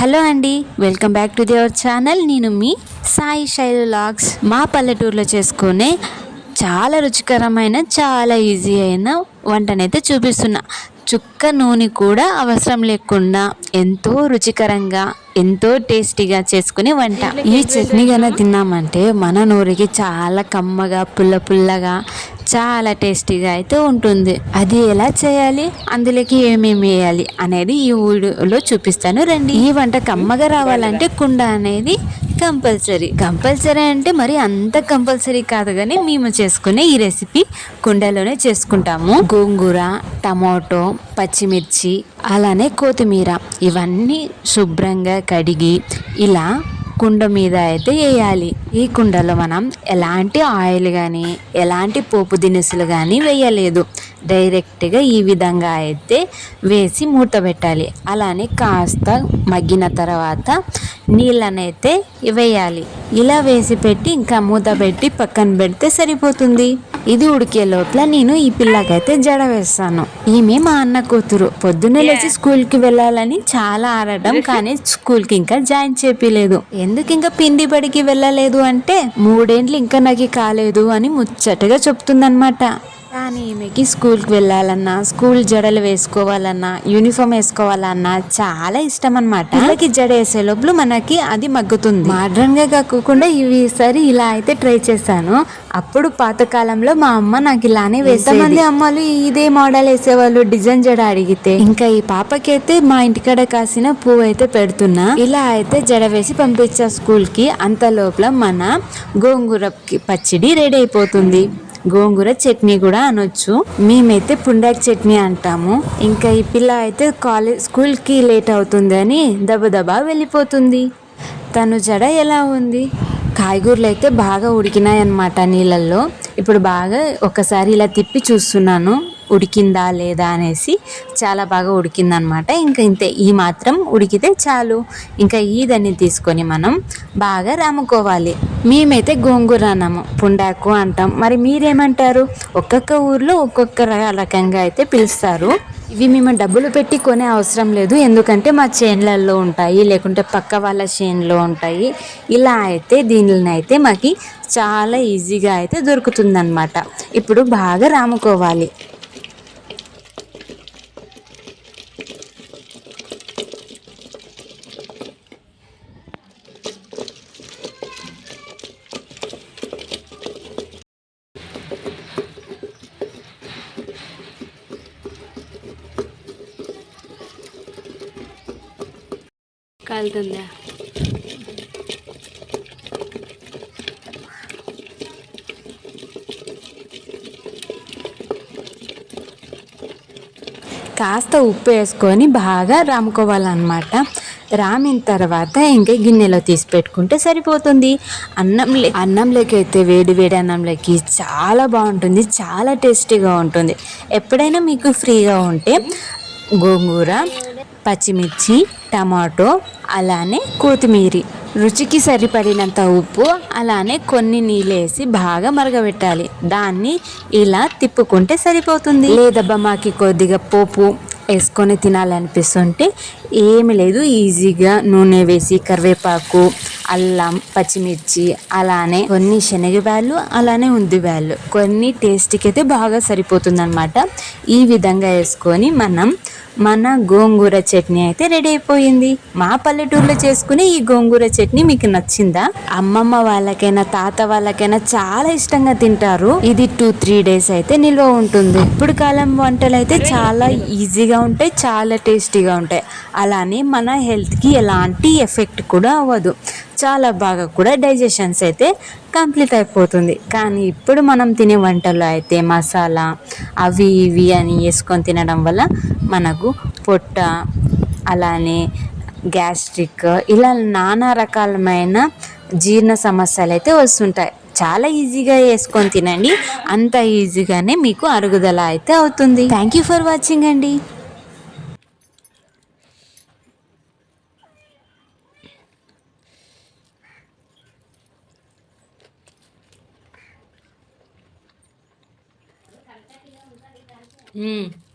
Hello అండి welcome back to దివర్ channel. నేను మీ సాయి శైలు లాగ్స్. మా పల్లెటూరులో చేసుకునే చాలా రుచికరమైన చాలా ఈజీ అయిన వంటనైతే చూపిస్తున్నా. చుక్క నూనె కూడా అవసరం లేకుండా ఎంతో రుచికరంగా ఎంతో టేస్టీగా చేసుకునే వంట. ఈ చట్నీ కన్నా తిన్నామంటే మన నోరుకి చాలా కమ్మగా పుల్ల పుల్లగా చాలా టేస్టీగా అయితే ఉంటుంది. అది ఎలా చేయాలి? అందులోకి ఏమేమి వేయాలి? అనేది ఈ వీడియోలో చూపిస్తాను. రండి. ఈ వంట కమ్మగా రావాలంటే కుండ అనేది కంపల్సరీ. కంపల్సరీ అంటే మరి అంత కంపల్సరీ కాదు కానీ మేము చేసుకునే ఈ రెసిపీ కుండలోనే చేసుకుంటాము. గోంగూర టమాటో పచ్చిమిర్చి అలానే కొత్తిమీర ఇవన్నీ శుభ్రంగా కడిగి ఇలా కుండ మీద అయితే వేయాలి. ఈ కుండలో మనం ఎలాంటి ఆయిల్ కానీ ఎలాంటి పోపు దినుసులు కానీ వేయలేదు. డైరెక్ట్గా ఈ విధంగా అయితే వేసి మూత పెట్టాలి. అలానే కాస్త మగ్గిన తర్వాత నీళ్ళనైతే వేయాలి. ఇలా వేసి పెట్టి ఇంకా మూత పెట్టి పక్కన పెడితే సరిపోతుంది. ఇది ఉడికే లోపల నేను ఈ పిల్లకైతే జడ వేస్తాను. ఈమె మా అన్న కూతురు. పొద్దున్నే లేచి స్కూల్కి వెళ్ళాలని చాలా ఆడటం కానీ స్కూల్కి ఇంకా జాయిన్ చేపిలేదు. ఎందుకు ఇంకా పిండి బడికి వెళ్ళలేదు? అంటే మూడేండ్లు ఇంకా నాకు కాలేదు అని ముచ్చటగా చెప్తుందన్నమాట. కానీ ఈమెకి స్కూల్కి వెళ్ళాలన్నా స్కూల్ జడలు వేసుకోవాలన్నా యూనిఫామ్ వేసుకోవాలన్నా చాలా ఇష్టం అనమాట పిల్లకి జడ వేసే లోపల మనకి అది మగ్గుతుంది. మోడ్రన్గా కాకుండా ఇవి సరి ఇలా అయితే ట్రై చేశాను. అప్పుడు పాతకాలంలో మా అమ్మ నాకు ఇలానే వేసేది. అమ్మలు ఇదే మోడల్ వేసేవాళ్ళు డిజైన్ జడ అడిగితే ఇంకా ఈ పాపకైతే మా ఇంటికాడ కాసిన పువ్వు అయితే పెడుతున్నా. ఇలా అయితే జడ వేసి పంపించా స్కూల్కి అంత లోపల మన గోంగూర పచ్చడి రెడీ అయిపోతుంది. గోంగూర చట్నీ కూడా అనొచ్చు. మేమైతే పుండాక్ చట్నీ అంటాము. ఇంకా ఈ పిల్ల అయితే కాలేజ్ స్కూల్కి లేట్ అవుతుంది అని దబదబా వెళ్ళిపోతుంది. తను జడ ఎలా ఉంది? కాయగూరలు అయితే బాగా ఉడికినాయి అన్నమాట నీళ్ళల్లో. ఇప్పుడు బాగా ఒకసారి ఇలా తిప్పి చూస్తున్నాను. ఉడికిందా లేదా అనేసి చాలా బాగా ఉడికిందనమాట. ఇంకా ఇంతే ఈ మాత్రం ఉడికితే చాలు. ఇంకా ఈదని తీసుకొని మనం బాగా రాముకోవాలి. మేమైతే గోంగూర అన్నాము పుండాకు అంటాం. మరి మీరేమంటారు? ఒక్కొక్క ఊర్లో ఒక్కొక్క రకంగా అయితే పిలుస్తారు. ఇవి మేము డబ్బులు పెట్టి కొనే అవసరం లేదు. ఎందుకంటే మా చేన్లలో ఉంటాయి లేకుంటే పక్క వాళ్ళ చేన్లో ఉంటాయి. ఇలా అయితే దీనిని అయితే మాకు చాలా ఈజీగా అయితే దొరుకుతుందన్నమాట ఇప్పుడు బాగా రాముకోవాలి. కాలుతుందా కాస్త ఉప్పు వేసుకొని బాగా రాముకోవాలన్నమాట. రామిన తర్వాత ఇంకా గిన్నెలో తీసి పెట్టుకుంటే సరిపోతుంది. అన్నం అన్నంలోకి అయితే వేడి వేడి అన్నంలోకి చాలా బాగుంటుంది. చాలా టేస్టీగా ఉంటుంది. ఎప్పుడైనా మీకు ఫ్రీగా ఉంటే గోంగూర పచ్చిమిర్చి టమాటో అలానే కొత్తిమీర. రుచికి సరిపడినంత ఉప్పు అలానే కొన్ని నీళ్ళేసి బాగా మరగబెట్టాలి. దాన్ని ఇలా తిప్పుకుంటే సరిపోతుంది. లేదబ్బా మాకి కొద్దిగా పోపు వేసుకొని తినాలనిపిస్తుంటే ఏమి లేదు ఈజీగా నూనె వేసి కరివేపాకు అల్లం పచ్చిమిర్చి అలానే కొన్ని శనగబ్యాళ్ళు అలానే బ్యాళ్ళు కొన్ని టేస్ట్కి అయితే బాగా సరిపోతుంది అనమాట ఈ విధంగా వేసుకొని మనం మన గోంగూర చట్నీ అయితే రెడీ అయిపోయింది. మా పల్లెటూరులో చేసుకునే ఈ గోంగూర చట్నీ మీకు నచ్చిందా? అమ్మమ్మ వాళ్ళకైనా తాత వాళ్ళకైనా చాలా ఇష్టంగా తింటారు. ఇది టూ త్రీ డేస్ అయితే నిల్వ ఉంటుంది. ఇప్పుడు కాలం వంటలు అయితే చాలా ఈజీగా ఉంటాయి చాలా టేస్టీగా ఉంటాయి. అలానే మన హెల్త్కి ఎలాంటి ఎఫెక్ట్ కూడా అవ్వదు. చాలా బాగా కూడా డైజెషన్స్ అయితే కంప్లీట్ అయిపోతుంది. కానీ ఇప్పుడు మనం తినే వంటల్లో అయితే మసాలా అవి ఇవి అని వేసుకొని తినడం వల్ల మనకు పొట్ట అలానే గ్యాస్ట్రిక్ ఇలా నానా రకాలమైన జీర్ణ సమస్యలు అయితే వస్తుంటాయి. చాలా ఈజీగా వేసుకొని తినండి. అంత ఈజీగానే మీకు అరుగుదల అయితే అవుతుంది. థ్యాంక్ యూ ఫర్ వాచింగ్ అండి. 嗯。